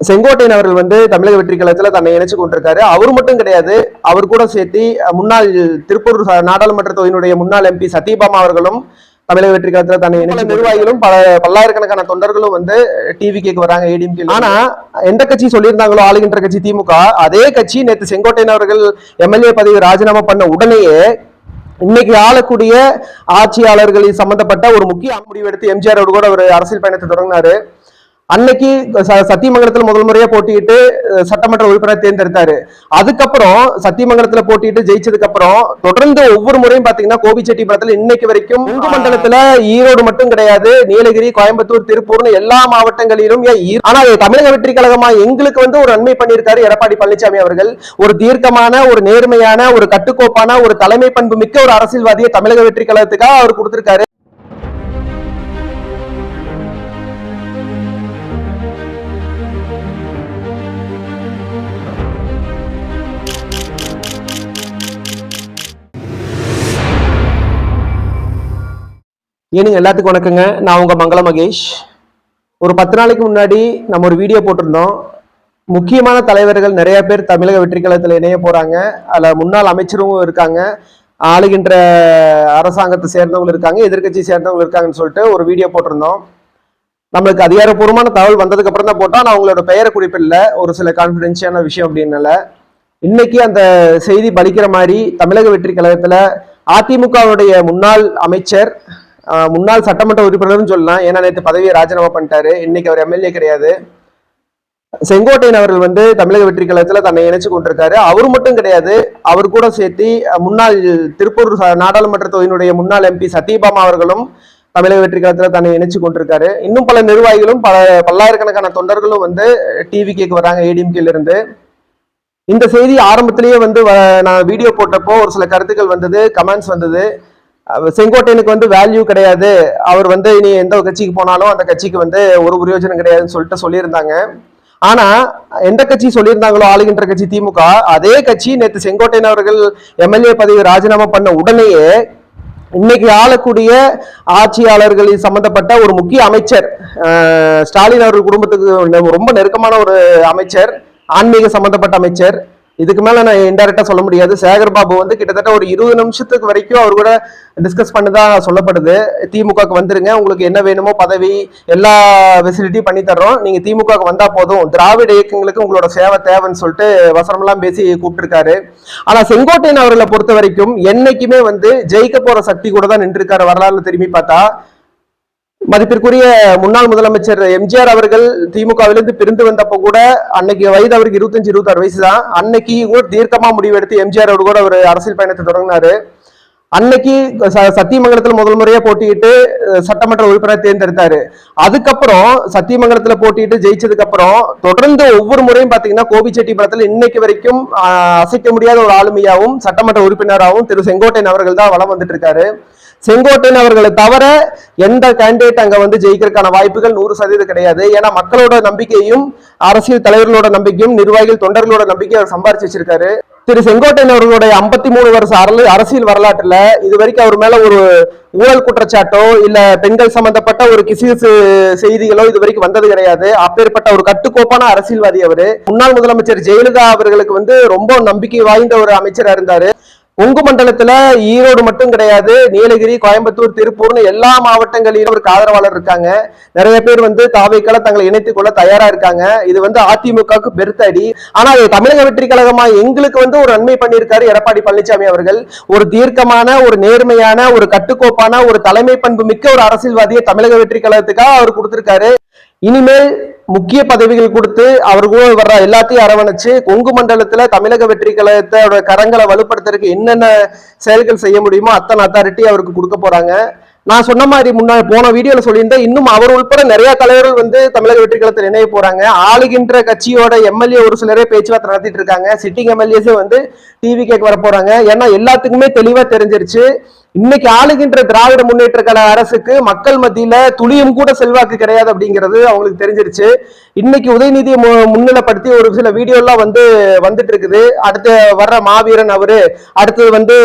செங்கோட்டையன் அவர்கள் வந்து தமிழக வெற்றி கழகத்துல தன்னை இணைச்சு கொண்டிருக்காரு. அவர் மட்டும் கிடையாது அவர் கூட சேர்த்து முன்னாள் திருப்பூர் நாடாளுமன்ற தொகுதியினுடைய முன்னாள் எம்பி சத்யபாமா அவர்களும் தமிழக வெற்றி கழகத்துல தன்னை இணைச்சு நிர்வாகிகளும் பல பல்லாயிரக்கணக்கான தொண்டர்களும் வந்து டிவி கேக்கு வராங்க ஏடிஎம்கே ஆனா எந்த கட்சி சொல்லியிருந்தாங்களோ ஆளுகின்ற கட்சி திமுக அதே கட்சி நேற்று செங்கோட்டையன் அவர்கள் எம்எல்ஏ பதவி ராஜினாமா பண்ண உடனேயே இன்னைக்கு ஆளக்கூடிய ஆட்சியாளர்களில் சம்பந்தப்பட்ட ஒரு முக்கிய முடிவு எடுத்து எம்ஜிஆர் கூட ஒரு அரசியல் பயணத்தை தொடங்கினாரு. அன்னைக்கு ச- சத்தியமங்கலத்தில் முதல் முறையா போட்டியிட்டு சட்டமன்ற உறுப்பினர் தேர்ந்தெடுத்தாரு. அதுக்கப்புறம் சத்தியமங்கலத்துல போட்டிட்டு ஜெயிச்சதுக்கு அப்புறம் தொடர்ந்து ஒவ்வொரு முறையும் பாத்தீங்கன்னா கோபிச்செட்டிப்புறத்துல இன்னைக்கு வரைக்கும் உங்க மண்டலத்துல ஈரோடு மட்டும் கிடையாது. நீலகிரி கோயம்புத்தூர் திருப்பூர்னு எல்லா மாவட்டங்களிலும் ஆனா தமிழக வெற்றி கழகமா? எங்களுக்கு வந்து ஒரு நன்மை பண்ணியிருக்காரு எடப்பாடி பழனிசாமி அவர்கள். ஒரு தீர்க்கமான ஒரு நேர்மையான ஒரு கட்டுக்கோப்பான ஒரு தலைமை பண்பு மிக்க ஒரு அரசியல்வாதியை தமிழக வெற்றி கழகத்துக்காக அவர் கொடுத்திருக்காரு. ஏனுங்க எல்லாத்துக்கும் வணக்கங்க. நான் உங்கள் மங்கள மகேஷ். ஒரு பத்து நாளைக்கு முன்னாடி நம்ம ஒரு வீடியோ போட்டிருந்தோம். முக்கியமான தலைவர்கள் நிறைய பேர் தமிழக வெற்றிக்கழகத்தில் இணைய போகிறாங்க அதில் முன்னாள் அமைச்சரும் இருக்காங்க. ஆளுகின்ற அரசாங்கத்தை சேர்ந்தவங்க இருக்காங்க. எதிர்க்கட்சி சேர்ந்தவங்க இருக்காங்கன்னு சொல்லிட்டு ஒரு வீடியோ போட்டிருந்தோம். நம்மளுக்கு அதிகாரப்பூர்வமான தகவல் வந்ததுக்கு அப்புறம் தான் போட்டால் நான் அவங்களோட பெயரை குறிப்பிடல. ஒரு சில கான்ஃபிடென்ஷியான விஷயம் அப்படின்னால இன்னைக்கு அந்த செய்தி பலிக்கிற மாதிரி தமிழக வெற்றி கழகத்தில் அதிமுகவுடைய முன்னாள் அமைச்சர் முன்னாள் சட்டமன்ற உறுப்பினர்னு சொல்லலாம். ஏன்னா நேற்று பதவியை ராஜினாமா பண்ணிட்டாரு. இன்னைக்கு அவர் எம்எல்ஏ கிடையாது. செங்கோட்டையன் அவர்கள் வந்து தமிழக வெற்றி கழகத்துல தன்னை இணைச்சு கொண்டிருக்காரு. அவர் மட்டும் கிடையாது. அவர் கூட சேர்த்து முன்னாள் திருப்பூர் நாடாளுமன்ற தொகுதியினுடைய முன்னாள் எம்பி சத்யபாமா அவர்களும் தமிழக வெற்றி கழகத்துல தன்னை இணைச்சு கொண்டிருக்காரு. இன்னும் பல நிர்வாகிகளும் பல பல்லாயிரக்கணக்கான தொண்டர்களும் வந்து டிவி கேக்கு வராங்க ஏடிஎம்கேல இருந்து. இந்த செய்தி ஆரம்பத்திலேயே வந்து வ- நான் வீடியோ போட்டப்போ ஒரு சில கருத்துக்கள் வந்தது கமெண்ட்ஸ் வந்தது. செங்கோட்டையனுக்கு வந்து வேல்யூ கிடையாது. அவர் வந்து இனி எந்த கட்சிக்கு போனாலும் அந்த கட்சிக்கு வந்து ஒரு பிரயோஜனம் கிடையாதுன்னு சொல்லிட்டு சொல்லியிருந்தாங்க. ஆனா எந்த கட்சி சொல்லியிருந்தாங்களோ ஆளுகின்ற கட்சி திமுக அதே கட்சி நேற்று செங்கோட்டையன் அவர்கள் எம்எல்ஏ பதவி ராஜினாமா பண்ண உடனேயே இன்னைக்கு ஆளக்கூடிய ஆட்சியாளர்களில் சம்பந்தப்பட்ட ஒரு முக்கிய அமைச்சர் ஸ்டாலின் அவர்கள் குடும்பத்துக்கு ரொம்ப நெருக்கமான ஒரு அமைச்சர் ஆன்மீக சம்பந்தப்பட்ட அமைச்சர் இதுக்கு மேல நான் இன்டெரக்டா சொல்ல முடியாது. சேகர் பாபு வந்து கிட்டத்தட்ட ஒரு இருபது நிமிஷத்துக்கு வரைக்கும் அவர் கூட டிஸ்கஸ் பண்ணதான் சொல்லப்படுது. திமுகக்கு வந்துருங்க. உங்களுக்கு என்ன வேணுமோ பதவி எல்லா ஃபெசிலிட்டியும் பண்ணி தர்றோம். நீங்க திமுகக்கு வந்தா போதும். திராவிட இயக்கங்களுக்கு உங்களோட சேவை தேவைன்னு சொல்லிட்டு வசனம்லாம் பேசி கூப்பிட்டுருக்காரு. ஆனா செங்கோட்டையன் அவர்களை பொறுத்த வரைக்கும் என்னைக்குமே வந்து ஜெயிக்க போற சக்தி கூட தான் நின்றுருக்காரு வரலாறுல திரும்பி பார்த்தா. மதிப்பிற்குரிய முன்னாள் முதலமைச்சர் எம்ஜிஆர் அவர்கள் திமுகவிலிருந்து பிரிந்து வந்தப்போ கூட அன்னைக்கு வயது அவருக்கு இருபத்தஞ்சு இருபத்தாறு வயசு தான். அன்னைக்கு கூட தீர்க்கமா முடிவெடுத்து எம்ஜிஆர் அவரு கூட ஒரு அரசியல் பயணத்தை தொடங்கினாரு. அன்னைக்கு ச- சத்தியமங்கலத்தில் முதல் முறையா போட்டியிட்டு சட்டமன்ற உறுப்பினர் தேர்ந்தெடுத்தாரு. அதுக்கப்புறம் சத்தியமங்கலத்துல போட்டியிட்டு ஜெயிச்சதுக்கு அப்புறம் தொடர்ந்து ஒவ்வொரு முறையும் பாத்தீங்கன்னா கோபிச்செட்டிப்புறத்துல இன்னைக்கு வரைக்கும் அசைக்க முடியாத ஒரு ஆளுமையாவும் சட்டமன்ற உறுப்பினராகவும் திரு செங்கோட்டையன் அவர்கள் தான் வளம் வந்துட்டு இருக்காரு. செங்கோட்டையன் அவர்களை தவிர எந்த கேண்டிடேட் அங்க வந்து ஜெயிக்கிறதுக்கான வாய்ப்புகள் நூறு சதவீதம் கிடையாது. ஏன்னா மக்களோட நம்பிக்கையும் அரசியல் தலைவர்களோட நம்பிக்கையும் நிர்வாகிகள் தொண்டர்களோட நம்பிக்கையும் அவர் சம்பாரிச்சு வச்சிருக்காரு. திரு செங்கோட்டையன் அவர்களுடைய ஐம்பத்தி மூணு வருஷ அரசு அரசியல் வரலாற்றுல இது வரைக்கும் அவர் மேல ஒரு ஊழல் குற்றச்சாட்டோ இல்ல பெண்கள் சம்பந்தப்பட்ட ஒரு கிசிசு செய்திகளோ இது வரைக்கும் வந்தது கிடையாது. அப்பேற்பட்ட ஒரு கட்டுக்கோப்பான அரசியல்வாதி அவரு. முன்னாள் முதலமைச்சர் ஜெயலலிதா அவர்களுக்கு வந்து ரொம்ப நம்பிக்கை வாய்ந்த ஒரு அமைச்சரா இருந்தாரு. உங்கு மண்டலத்துல ஈரோடு மட்டும் கிடையாது. நீலகிரி கோயம்புத்தூர் திருப்பூர்னு எல்லா மாவட்டங்களிலும் அவருக்கு ஆதரவாளர் இருக்காங்க. நிறைய பேர் வந்து தாவைக்கால தங்களை இணைத்துக் கொள்ள தயாரா இருக்காங்க. இது வந்து அதிமுகவுக்கு பெருத்தடி. ஆனா அது தமிழக வெற்றி கழகமா? எங்களுக்கு வந்து ஒரு நன்மை பண்ணியிருக்காரு எடப்பாடி பழனிசாமி அவர்கள். ஒரு தீர்க்கமான ஒரு நேர்மையான ஒரு கட்டுக்கோப்பான ஒரு தலைமை பண்பு மிக்க ஒரு அரசியல்வாதியை தமிழக வெற்றி கழகத்துக்காக அவர் கொடுத்திருக்காரு. இனிமேல் முக்கிய பதவிகள் கொடுத்து அவர் கூட வர்ற எல்லாத்தையும் அரவணைச்சு கொங்கு மண்டலத்துல தமிழக வெற்றி கழகத்தோட கரங்களை வலுப்படுத்துறதுக்கு என்னென்ன செயல்கள் செய்ய முடியுமோ அத்தனை அத்தாரிட்டி அவருக்கு கொடுக்க போறாங்க. நான் சொன்ன மாதிரி முன்னாடி போன வீடியோல சொல்லியிருந்தேன் இன்னும் அவர் உட்பட நிறைய தலைவர்கள் வந்து தமிழக வெற்றி கழகத்தில் இணைய போறாங்க. ஆளுகின்ற கட்சியோட எம்எல்ஏ ஒரு சிலரே பேச்சுவார்த்தை நடத்திட்டு இருக்காங்க. சிட்டிங் எம்எல்ஏஸே வந்து டிவி கேட்க வர போறாங்க ஏன்னா எல்லாத்துக்குமே தெளிவா தெரிஞ்சிருச்சு. இன்னைக்கு ஆளுகின்ற திராவிட முன்னேற்ற கழக அரசுக்கு மக்கள் மத்தியில துளியும் கூட செல்வாக்கு கிடையாது அப்படிங்கிறது அவங்களுக்கு தெரிஞ்சிருச்சு. இன்னைக்கு உதயநிதியை மு- முன்னிலைப்படுத்தி ஒரு சில வீடியோலாம் வந்து வந்துட்டு இருக்குது அடுத்து வர்ற மாவீரன் அவரு அடுத்தது வந்து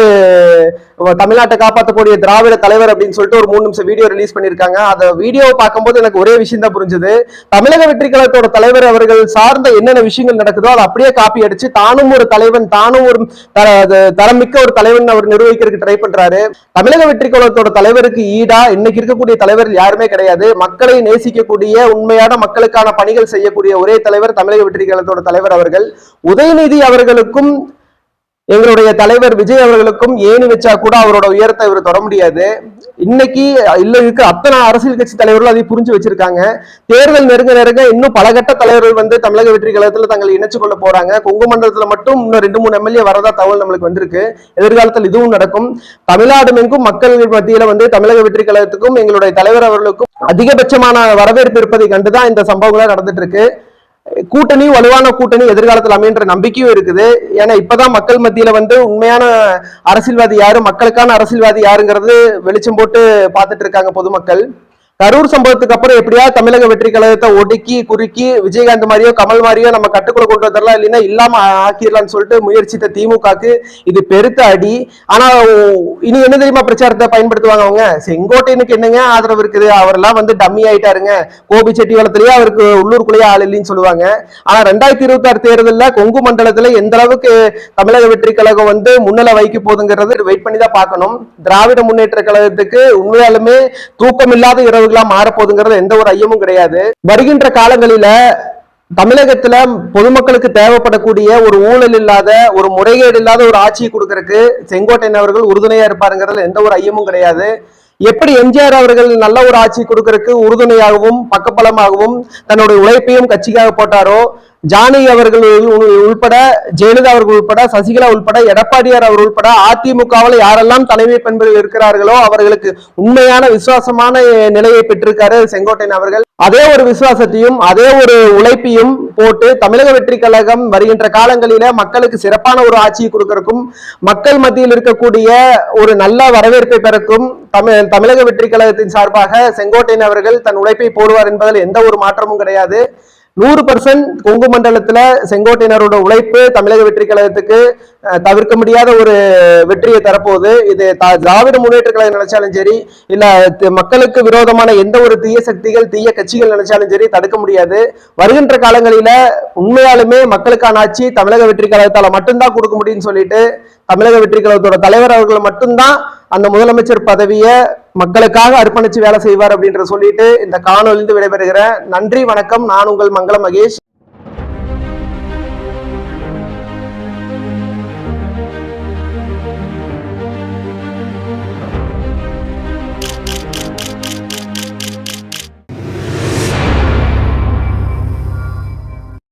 தமிழ்நாட்டை காப்பாற்றக்கூடிய திராவிட தலைவர் அப்படின்னு சொல்லிட்டு ஒரு மூணு நிமிஷம் வீடியோ ரிலீஸ் பண்ணியிருக்காங்க. அந்த வீடியோவை பார்க்கும்போது எனக்கு ஒரே விஷயம் தான் புரிஞ்சுது. தமிழக வெற்றி கழகத்தோட தலைவர் அவர்கள் சார்ந்த என்னென்ன விஷயங்கள் நடக்குதோ அதை அப்படியே காப்பி அடிச்சு தானும் ஒரு தலைவன் தானும் ஒரு த- அது தரமிக்க ஒரு தலைவன் அவர் நிர்வகிக்கிறதுக்கு ட்ரை பண்றாரு. தமிழக வெற்றி கழகத்தோட தலைவருக்கு ஈடா இன்னைக்கு இருக்கக்கூடிய தலைவர் யாருமே கிடையாது. மக்களை நேசிக்கக்கூடிய உண்மையான மக்களுக்கான பணிகள் செய்யக்கூடிய ஒரே தலைவர் தமிழக வெற்றி கழகத்தோட தலைவர் அவர்கள். உதயநிதி அவர்களுக்கும் எங்களுடைய தலைவர் விஜய் அவர்களுக்கும் ஏணி வச்சா கூட அவரோட உயரத்தை இவர் தொட முடியாது. இன்னைக்கு இல்ல இருக்க அத்தனை அரசியல் கட்சி தலைவர்கள் அதை புரிஞ்சு வச்சிருக்காங்க. தேர்தல் நெருங்க நெருங்க இன்னும் பல கட்ட தலைவர்கள் வந்து தமிழக வெற்றி கழகத்துல தங்களை இணைச்சு கொள்ள போறாங்க. கொங்கு மண்டலத்துல மட்டும் இன்னும் ரெண்டு மூணு எம்எல்ஏ வரதா தகவல் நம்மளுக்கு வந்திருக்கு. எதிர்காலத்தில் இதுவும் நடக்கும். தமிழ்நாடு மெங்கும் மக்கள் மத்தியில வந்து தமிழக வெற்றி கழகத்துக்கும் எங்களுடைய தலைவர் அவர்களுக்கும் அதிகபட்சமான வரவேற்பு இருப்பதை கண்டுதான் இந்த சம்பவங்களே நடந்துட்டு இருக்கு கூட்டணி வலுவான கூட்டணி எதிர்காலத்தில் அமைன்ற நம்பிக்கையும் இருக்குது. ஏன்னா இப்பதான் மக்கள் மத்தியில வந்து உண்மையான அரசியல்வாதி யாரு மக்களுக்கான அரசியல்வாதி யாருங்கிறது வெளிச்சம் போட்டு பார்த்துட்டு இருக்காங்க பொதுமக்கள். கரூர் சம்பவத்துக்கு அப்புறம் எப்படியா தமிழக வெற்றி கழகத்தை ஒடுக்கி குறுக்கி விஜயகாந்த் மாதிரியோ கமல் மாதிரியோ நம்ம கட்டுக்குள்ள கொண்டு வந்துடலாம் இல்லைன்னா இல்லாம ஆக்கிடலாம்னு சொல்லிட்டு முயற்சித்த திமுகக்கு இது பெருத்த அடி. ஆனா இனி என்ன தெரியுமா பிரச்சாரத்தை பயன்படுத்துவாங்க அவங்க? செங்கோட்டையனுக்கு என்னங்க ஆதரவு இருக்குது? அவரெல்லாம் வந்து டம்மி ஆயிட்டாருங்க. கோபி செட்டி செட்டிவளத்திலேயே அவருக்கு உள்ளூருக்குள்ளேயே ஆள் இல்லைன்னு சொல்லுவாங்க. ஆனா ரெண்டாயிரத்தி இருபத்தி ஆறு தேர்தலில் கொங்கு மண்டலத்துல எந்த அளவுக்கு தமிழக வெற்றி கழகம் வந்து முன்னிலை வைக்க போகுதுங்கிறது வெயிட் பண்ணி தான் பார்க்கணும். திராவிட முன்னேற்ற கழகத்துக்கு உண்மையாலுமே தூக்கமில்லாத இரவுகளா மாறப்போகுதுங்கிறது எந்த ஒரு ஐயமும் கிடையாது. வருகின்ற காலங்களில தமிழகத்துல பொதுமக்களுக்கு தேவைப்படக்கூடிய ஒரு ஊழல் இல்லாத ஒரு முறைகேடு இல்லாத ஒரு ஆட்சியை கொடுக்கறதுக்கு செங்கோட்டையன் அவர்கள் உறுதுணையா இருப்பாருங்கிறதுல எந்த ஒரு ஐயமும் கிடையாது. எப்படி எம்ஜிஆர் அவர்கள் நல்ல ஒரு ஆட்சி கொடுக்கறதுக்கு உறுதுணையாகவும் பக்கபலமாகவும் தன்னுடைய உழைப்பையும் கட்சிக்காக போட்டாரோ ஜானகி அவர்கள் உள்பட ஜெயலலிதா அவர்கள் உள்பட சசிகலா உள்பட எடப்பாடியார் அவர் உள்பட அதிமுகவில் யாரெல்லாம் தலைமை பெண்கள் இருக்கிறார்களோ அவர்களுக்கு உண்மையான விசுவாசமான நிலையை பெற்றிருக்காரு செங்கோட்டையன் அவர்கள். அதே ஒரு விசுவாசத்தையும் அதே ஒரு உழைப்பையும் போட்டு தமிழக வெற்றி கழகம் வருகின்ற காலங்களில மக்களுக்கு சிறப்பான ஒரு ஆட்சியை கொடுக்கறக்கும் மக்கள் மத்தியில் இருக்கக்கூடிய ஒரு நல்ல வரவேற்பை பெறக்கும் தமிழ் தமிழக வெற்றி கழகத்தின் சார்பாக செங்கோட்டையன் அவர்கள் தன் உழைப்பை போடுவார் என்பதில் எந்த ஒரு மாற்றமும் கிடையாது. நூறு பர்சன்ட் கொங்கு மண்டலத்துல செங்கோட்டையினரோட உழைப்பு தமிழக வெற்றி கழகத்துக்கு தவிர்க்க முடியாத ஒரு வெற்றியை தரப்போகுது. இது திராவிட முன்னேற்ற கழகம் நினைச்சாலும் சரி இல்ல மக்களுக்கு விரோதமான எந்த ஒரு தீய சக்திகள் தீய கட்சிகள் நினைச்சாலும் சரி தடுக்க முடியாது. வருகின்ற காலங்களில உண்மையாலுமே மக்களுக்கான ஆட்சி தமிழக வெற்றி கழகத்தால மட்டும்தான் கொடுக்க முடியும்னு சொல்லிட்டு தமிழக வெற்றி கழகத்தோட தலைவர் அவர்கள் மட்டும்தான் அந்த முதலமைச்சர் பதவியை மக்களுக்காக அர்ப்பணிச்சு வேலை செய்வார் அப்படின்ற சொல்லிட்டு இந்த காணொலிந்து விடைபெறுகிறேன் நன்றி வணக்கம். நான் உங்கள் மங்கள மகேஷ்.